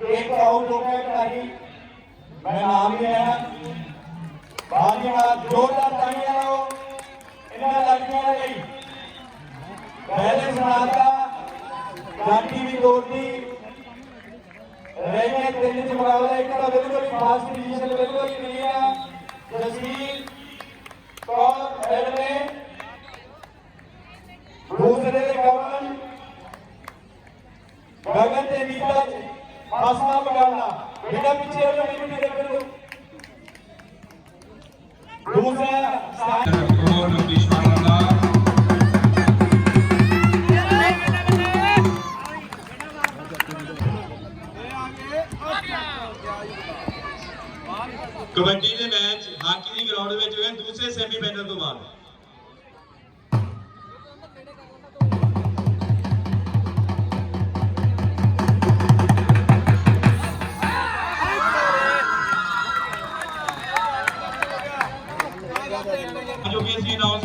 ਇੱਕ ਆਊਟ ਹੋ ਗਿਆ ਖਿਡਾਰੀ ਮੈਂ ਨਾਮ ਹੀ ਲਿਆ ਬਾਜੀਆਂ ਜੋਰਦਾਰ ਤਾੜੀਆਂ ਲਾਓ ਇਹਨਾਂ ਲੜਕੀਆਂ ਲਈ ਪਹਿਲੇ ਸੁਣਾਤਾ ਜਾਤੀ ਵੀ ਤੋੜਦੀ ਰਹਿ ਤਿੰਨ ਚ ਮੁਕਾਬਲਾ, ਇੱਕ ਤਾਂ ਬਿਲਕੁਲ ਹੀ ਫਾਸਟ ਪੋਜੀਸ਼ਨ ਬਿਲਕੁਲ ਹੀ ਨਹੀਂ ਆ। ਜਸਵੀਰ ਕੌਰ ਪਹਿਲੇ ਦੂਸਰੇ ਤੇ ਗਗਨ ਗਗਨ ਤੇ ਨੀਰਜ ਫਸਵਾ ਮੁਕਾਬਲਾ ਬੇਟਾ ਪਿੱਛੇ ਹੋ ਜਾਓ ਮੈਨੂੰ ਦੇਖੋ ਦੂਸਰਾ ਕੋਲ ਵਿਸ਼ਵਾਸ ਦਾ ਕਬੱਡੀ ਦੇ ਮੈਚ ਹਾਕੀ ਦੀ ਗਰਾਊਂਡ ਵਿੱਚ ਹੋਏ ਦੂਸਰੇ ਸੈਮੀਫਾਈਨਲ ਤੋਂ ਬਾਅਦ।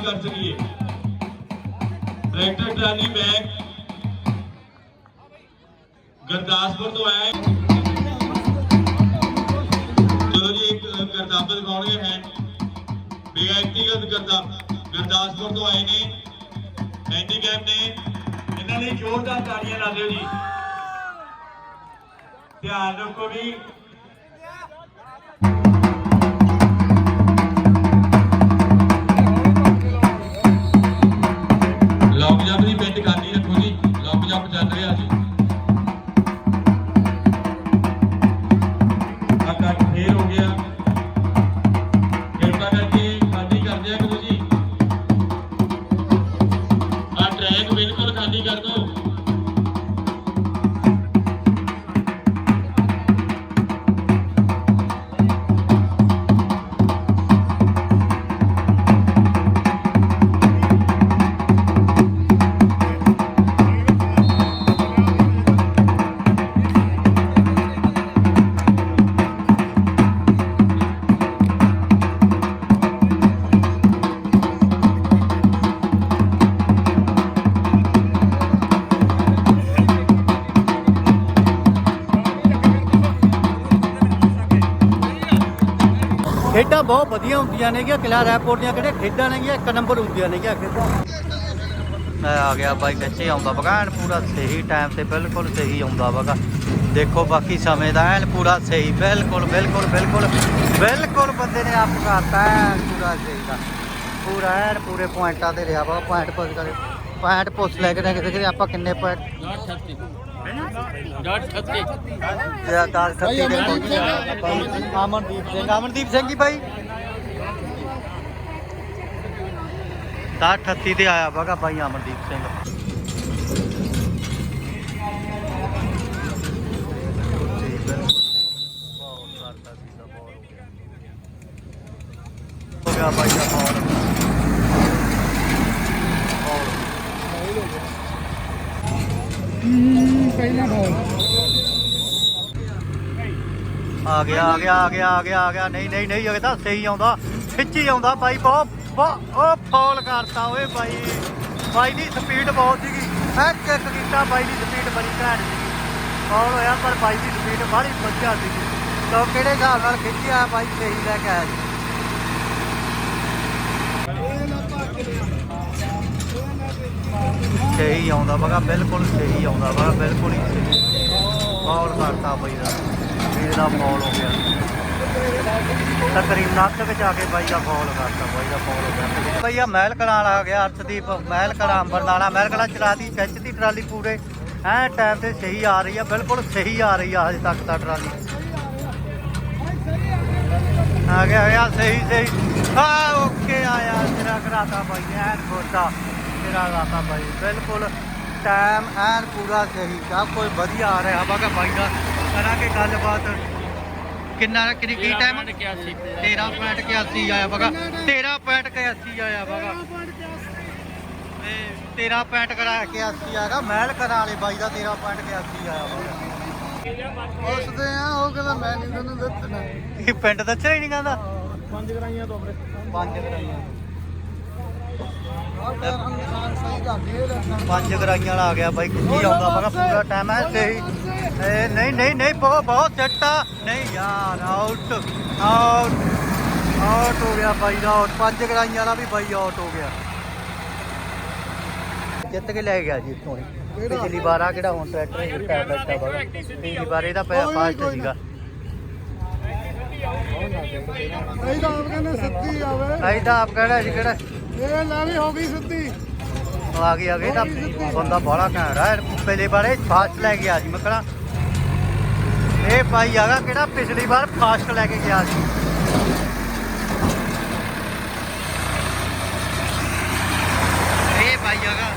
ਕਰ ਸਕੀਏ ਟਰੈਕਟਰ ਟਰਾਲੀ ਬੈਗ ਗੁਰਦਾਸਪੁਰ ਤੋਂ ਆਏ ਚਲੋ ਜੀ, ਇੱਕ ਕਰਤੱਵ ਦਿਖਾਉਣਗੇ ਹੈ। ਵਿਅਕਤੀਗਤ ਕਰਤੱਵ ਗੁਰਦਾਸਪੁਰ ਤੋਂ ਆਏ ਨੇ। ਹੈਂਡੀਕੈਪ ਨੇ। ਇਹਨਾਂ ਲਈ ਜ਼ੋਰਦਾਰ ਤਾੜੀਆਂ ਲਾ ਦਿਓ ਜੀ। ਧਿਆਨ ਰੱਖੋ ਵੀ ਖੇਡਾਂ ਬਹੁਤ ਵਧੀਆ ਹੁੰਦੀਆਂ ਨੇਗੀਆਂ ਕਿਲਾ ਰੈਪੋਰਟ ਦੀਆਂ ਕਿਹੜੇ ਖੇਡਾਂ ਨੇਗੀਆਂ ਇੱਕ ਨੰਬਰ ਹੁੰਦੀਆਂ ਨੇਗੀਆਂ ਖੇਡਾਂ ਮੈਂ ਆ ਗਿਆ ਬਾਈ ਕੱਚੇ ਆਉਂਦਾ ਬਗਾਨ ਪੂਰਾ ਸਹੀ ਟਾਈਮ ਤੇ ਬਿਲਕੁਲ ਸਹੀ ਆਉਂਦਾ ਵਗਾ ਦੇਖੋ ਬਾਕੀ ਸਮੇਂ ਦਾ ਐਨ ਪੂਰਾ ਸਹੀ ਬਿਲਕੁਲ ਬਿਲਕੁਲ ਬਿਲਕੁਲ ਬਿਲਕੁਲ ਬੰਦੇ ਨੇ ਆਪ ਕਰਤਾ ਐਨ ਪੂਰਾ ਸਹੀ ਦਾ ਪੂਰਾ ਐਨ ਪੂਰੇ ਪੁਆਇੰਟਾਂ ਤੇ ਰਿਹਾ ਵਾ ਪੁਆਇੰਟ ਪੁੱਛ ਕਰੇ ਪੁਆਇੰਟ ਪੁੱਛ ਲੈ ਕੇ ਨਾ ਕਿਤੇ ਆਪਾਂ ਕਿੰਨੇ ਪੁਆਇੰਟ ਜਿਹੜਾ ਦਾਲ ਖੱਤੀ ਦੇ ਬਾਈ ਅਮਨਦੀਪ ਸਿੰਘ ਅਮਨਦੀਪ ਸਿੰਘ ਜੀ ਬਾਈ ਦਾ 38 ਤੇ ਆਇਆ ਵਗਾ ਬਾਈ ਅਮਨਦੀਪ ਸਿੰਘ ਹੋ ਗਿਆ ਬਾਈ ਦਾ ਫਾਉਲ ਆ ਗਿਆ ਆ ਗਿਆ ਆ ਗਿਆ ਆ ਗਿਆ ਆ ਗਿਆ। ਨਹੀਂ ਨਹੀਂ ਨਹੀਂ ਇਹ ਤਾਂ ਸਹੀ ਆਉਂਦਾ, ਖਿੱਚੀ ਆਉਂਦਾ ਬਾਈ ਬਹੁਤ, ਬਹੁਤ- ਉਹ ਫੌਲ ਕਰਤਾ ਓਏ ਬਾਈ ਬਾਈ ਦੀ ਸਪੀਡ ਬਹੁਤ ਸੀਗੀ। ਮੈਂ ਚੈੱਕ ਕੀਤਾ ਬਾਈ ਦੀ ਸਪੀਡ ਬੜੀ ਘੈਂਟ ਸੀਗੀ। ਫੌਲ ਹੋਇਆ, ਪਰ ਬਾਈ ਦੀ ਸਪੀਡ ਬੜੀ ਵਧੀਆ ਸੀਗੀ। ਤਾਂ ਕਿਹੜੇ ਹਿਸਾਬ ਨਾਲ ਖਿੱਚਿਆ ਬਾਈ ਸਹੀ ਲੈ ਕੇ ਆਇਆ ਸਹੀ ਆਉਂਦਾ ਬਗਾ ਬਿਲਕੁਲ ਸਹੀ ਆਉਂਦਾ ਵਾ ਬਿਲਕੁਲ ਹੀ ਸਹੀ। ਫੌਲ ਕਰਤਾ ਬਾਈ ਦਾ, ਵੀਰ ਦਾ ਫੌਲ ਹੋ ਗਿਆ। ਤਕਰੀਬਨ ਅੱਧ ਵਿੱਚ ਆ ਕੇ ਬਾਈ ਦਾ ਫੌਲ ਕਰਤਾ, ਬਾਈ ਦਾ ਫੌਲ ਹੋ ਗਿਆ। ਭਈਆ ਮਹਿਲ ਕਲਾਂ ਆ ਗਿਆ ਅਰਸ਼ਦੀਪ, ਮਹਿਲ ਕਲਾਂ ਅੰਬਰਨਾਲਾ, ਮਹਿਲ ਕਲਾਂ ਚਲਾਤੀ ਖਿੱਚਦੀ ਟਰਾਲੀ ਪੂਰੇ। ਐ ਟਾਈਮ ਤੇ ਸਹੀ ਆ ਰਹੀ ਆ, ਬਿਲਕੁਲ ਸਹੀ ਆ ਰਹੀ ਆ ਹਜੇ ਤੱਕ ਤਾਂ ਟਰਾਲੀ। ਆ ਗਿਆ, ਆ ਸਹੀ ਸਹੀ। ਆ ਓਕੇ ਆਇਆ, ਤੇਰਾ ਕਰਾਤਾ ਬਾਈ ਐਨ ਗੋਟਾ ਤੇਰਾ ਕਰਾਤਾ ਬਾਈ। ਬਿਲਕੁਲ ਟਾਈਮ ਐਨ ਪੂਰਾ ਸਹੀ। ਸਭ ਕੋਈ ਵਧੀਆ ਆ ਰਿਹਾ। ਬਾਗਾ ਬਾਈ ਦਾ ਕਰਾਂਗੇ ਗੱਲਬਾਤ। ਕਿੰਨਾ ਕਿੰਨੀ ਕੀ ਟਾਈਮ 13.81 ਆਇਆ ਬਗਾ 13.81 ਆਇਆ ਬਗਾ ਤੇ 13.81 ਆਗਾ। ਮਹਿਲ ਕਰਾਂ ਵਾਲੇ ਬਾਈ ਦਾ 13.81 ਆਇਆ ਬਗਾ ਪੁੱਛਦੇ ਆ ਉਹ ਕਹਿੰਦਾ ਮੈਂ ਨਹੀਂ ਤੈਨੂੰ ਦੱਸਣਾ ਇਹ ਪਿੰਡ ਦੱਸਿਆ ਹੀ ਨਹੀਂ ਕਹਿੰਦਾ? ਪੰਜ ਗਰਾਈਆਂ ਤੋਂ ਪੰਜ ਕਰਾਈਆਂ ਟਾਇਰਾਂ ਦੇ ਨਿਸ਼ਾਨ ਸਹੀ ਕਰਦੇ ਇਹ ਲੱਗਣਾ ਪੰਜ ਗਰਾਈਆਂ ਵਾਲਾ ਆ ਗਿਆ ਬਾਈ ਕਿੱਥੇ ਆਉਂਦਾ ਕਿਹਾ ਪੂਰਾ ਟਾਈਮ ਹੈ ਸਹੀ ਇਹ ਨਹੀਂ ਨਹੀਂ ਨਹੀਂ ਬਹੁਤ ਬਹੁਤ ਚੱਟਾ ਨਹੀਂ ਯਾਰ ਆਊਟ ਆਊਟ ਆਊਟ ਹੋ ਗਿਆ ਬਾਈ ਦਾ ਆਊਟ ਪੰਜ ਗਰਾਈਆਂ ਵਾਲਾ ਵੀ ਬਾਈ ਆਊਟ ਹੋ ਗਿਆ। ਜਿੱਤ ਕੇ ਲੈ ਗਿਆ ਜੀ ਇੱਥੋਂ। ਪਿਛਲੀ ਵਾਰ ਆ ਕਿਹੜਾ ਹੁਣ ਟਰੈਕਟਰ ਹੀ ਟਾਇਰ ਬੈਠਾ ਬਾਈ। ਪਿਛਲੀ ਵਾਰ ਇਹਦਾ ਪਿਆ ਫਾਸਟ ਸੀਗਾ। ਸਹੀ ਤਾਂ ਆਪ ਕਹਿੰਦੇ ਸਿੱਧੀ ਆਵੇ। ਅਸੀਂ ਤਾਂ ਆਪ ਕਹਿਣਾ ਸੀ ਕਿਹੜਾ ਇਹ ਲੈ ਵੀ ਹੋ ਗਈ ਸਿੱਧੀ। ਆ ਗਈ ਆ ਗਈ ਤਾਂ ਬੰਦਾ ਬੜਾ ਘੈਂਟ ਆ ਪਹਿਲੇ ਵਾਰੇ ਫਾਸਟ ਲੈ ਕੇ ਆ ਜੀ ਮੈਂ ਕਹਣਾ ਇਹ ਭਾਈ ਆਗਾ ਕਿਹੜਾ ਪਿਛਲੀ ਵਾਰ ਫਾਸਟ ਲੈ ਕੇ ਗਿਆ ਸੀ। ਇਹ ਭਾਈ ਆਗਾ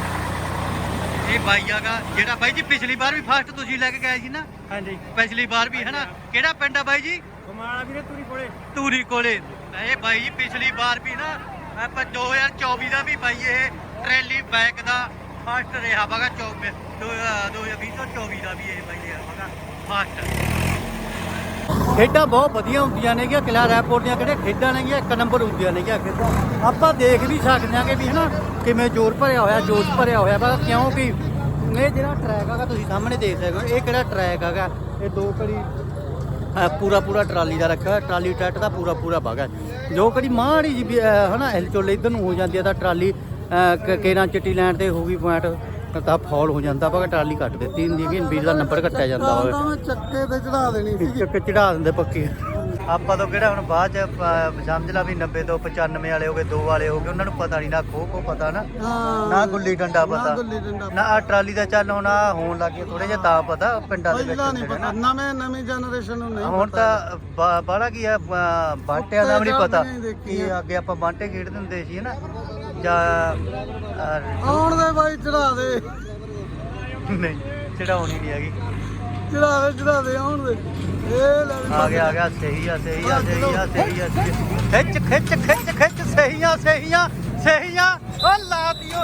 ਇਹ ਭਾਈ ਆਗਾ ਜਿਹੜਾ ਬਾਈ ਜੀ ਪਿਛਲੀ ਵਾਰ ਵੀ ਫਾਸਟ ਤੁਸੀਂ ਲੈ ਕੇ ਗਏ ਸੀ ਨਾ? ਹਾਂਜੀ। ਪਿਛਲੀ ਵਾਰ ਵੀ ਹਨਾ? ਕਿਹੜਾ ਪਿੰਡ ਆ ਬਾਈ ਜੀ? ਕਮਾਲਾ ਵੀਰੇ ਤੂਰੀ ਕੋਲੇ। ਧੂਰੀ ਕੋਲੇ। ਇਹ ਬਾਈ ਜੀ ਪਿਛਲੀ ਵਾਰ ਵੀ ਨਾ ਆਪਾਂ 2024 ਦਾ ਵੀ ਬਾਈ ਇਹ ਟਰੈਲੀ ਬੈਕ ਦਾ ਫਸਟ ਰਿਹਾ ਵਗਾ 24 2020 ਤੋਂ 24 ਦਾ ਵੀ ਇਹ ਬਾਈ ਰਿਹਾ ਵਗਾ ਫਸਟ ਖੇਡਾਂ ਬਹੁਤ ਵਧੀਆ ਹੁੰਦੀਆਂ ਨੇਗੀਆਂ ਕਿਲਾ ਰੈਪੋਰਟ ਦੀਆਂ ਕਿਹੜੇ ਖੇਡਾਂ ਨੇਗੀਆਂ, ਇੱਕ ਨੰਬਰ ਹੁੰਦੀਆਂ ਨੇਗੀਆਂ ਖੇਡਾਂ। ਆਪਾਂ ਦੇਖ ਵੀ ਸਕਦੇ ਹਾਂਗੇ ਵੀ ਹਨਾ, ਕਿਵੇਂ ਜ਼ੋਰ ਭਰਿਆ ਹੋਇਆ, ਜੋਸ਼ ਭਰਿਆ ਹੋਇਆ ਵਾ ਕਿਉਂਕਿ ਇਹ ਜਿਹੜਾ ਟਰੈਕ ਹੈਗਾ, ਤੁਸੀਂ ਸਾਹਮਣੇ ਦੇਖ ਸਕਦੇ ਹੋ, ਇਹ ਕਿਹੜਾ ਟਰੈਕ ਹੈਗਾ, ਇਹ ਦੋ ਕੜੀ ਪੂਰਾ ਪੂਰਾ ਟਰਾਲੀ ਦਾ ਰੱਖਿਆ ਟਰਾਲੀ ਟਰੈਕਟ ਦਾ ਪੂਰਾ ਪੂਰਾ ਭਾਗ ਹੈ। ਜੋ ਕਦੀ ਮਾੜੀ ਜੀ ਹਨਾ ਹਿਲ ਚੁੱਲ ਇਧਰ ਨੂੰ ਹੋ ਜਾਂਦੀ ਹੈ ਤਾਂ ਟਰਾਲੀ ਕੇਰਾਂ ਚਿੱਟੀ ਲਾਈਨ ਤੇ ਹੋ ਗਈ ਪੁਆਇੰਟ ਤਾਂ ਫੌਲ ਹੋ ਜਾਂਦਾ ਪਰ ਟਰਾਲੀ ਕੱਟ ਦਿੱਤੀ ਹੁੰਦੀ ਹੈ ਕਿ ਵੀਰ ਦਾ ਨੰਬਰ ਕੱਟਿਆ ਜਾਂਦਾ ਹੋਵੇ। ਚੱਕੇ ਤੇ ਚੜਾ ਦੇਣੀ ਸੀ। ਚੱਕ ਚੜਾ ਦਿੰਦੇ ਪੱਕੀ। ਆਪਾਂ ਤੋਂ ਕਿਹੜਾ ਹੁਣ ਬਾਅਦ ਚ ਅਹ, ਸਮਝ ਲਾ ਵੀ 90 ਤੋਂ 95 ਵਾਲੇ ਹੋ ਗਏ ਦੋ ਵਾਲੇ ਹੋ ਗਏ ਉਹਨਾਂ ਨੂੰ ਪਤਾ ਨਹੀਂ ਨਾ ਖੋ ਖੋ ਪਤਾ ਨਾ। ਹਾਂ। ਨਾ ਗੁੱਲੀ ਡੰਡਾ ਨਾ ਪਤਾ। ਗੁੱਲੀ ਡੰਡਾ ਨਾ ਆਹ ਟਰਾਲੀ ਦਾ ਚੱਲ ਹੁਣ ਆਹ ਹੋਣ ਲੱਗੇ ਥੋੜੇ ਜਿਹਾ ਤਾਂ ਪਤਾ ਪਿੰਡਾਂ ਦੇ ਵਿੱਚ ਪਹਿਲਾਂ ਨਹੀਂ ਹੁੰਦੇ ਨੇ ਪਤਾ ਨਾ। ਨਵੇਂ ਨਵੀਂ ਜਨਰੇਸ਼ਨ ਨੂੰ ਨਹੀਂ ਹੁਣ ਤਾਂ ਬਾੜਾ ਕੀ ਆ ਬ- ਬਾਂਟਿਆਂ ਦਾ ਵੀ ਨਹੀਂ ਪਤਾ ਨਹੀਂ ਕਿ। ਅੱਗੇ ਆਪਾਂ ਬਾਂਟੇ ਖੇਡਦੇ ਹੁੰਦੇ ਸੀ ਹਨਾ? ਜਾਂ ਅਹ, ਆਉਣ ਦੇ ਬਾਈ ਚੜਾ ਦੇ। ਨਹੀਂ ਚੜਾਉਣੀ ਨਹੀਂ ਹੈਗੀ। ਚੜਾ ਦੇ ਚੜਾ ਦੇ ਆਉਣ ਦੇ। ਇਹ ਲੈ ਵੀ ਆ ਗਿਆ ਆ ਗਿਆ ਸਹੀ ਆ ਸਹੀ ਆ ਸਹੀ ਆ ਸਹੀ ਆ ਸਹੀ ਆ। ਖਿੱਚ ਖਿੱਚ ਖਿੱਚ ਖਿੱਚ ਸਹੀ ਆ ਸਹੀ ਆ ਸਹੀ ਆ। ਓ ਲਾ ਦਿਓ।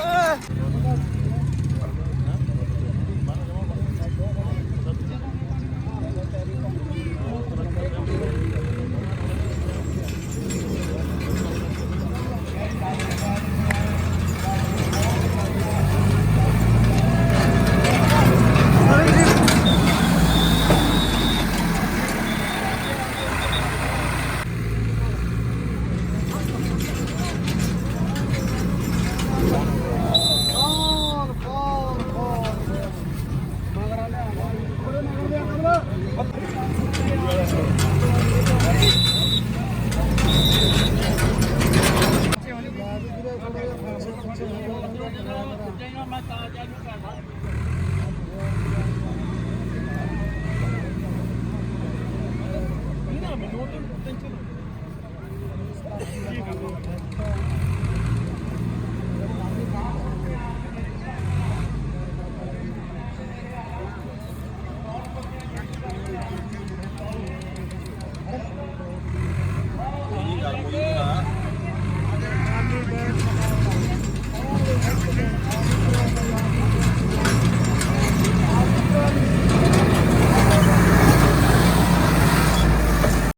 continue.